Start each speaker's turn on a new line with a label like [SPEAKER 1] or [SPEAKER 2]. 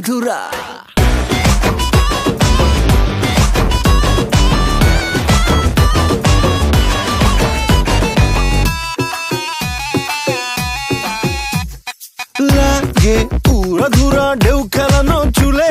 [SPEAKER 1] మధుర लागे पूरा धुरा डेव करा नो चूले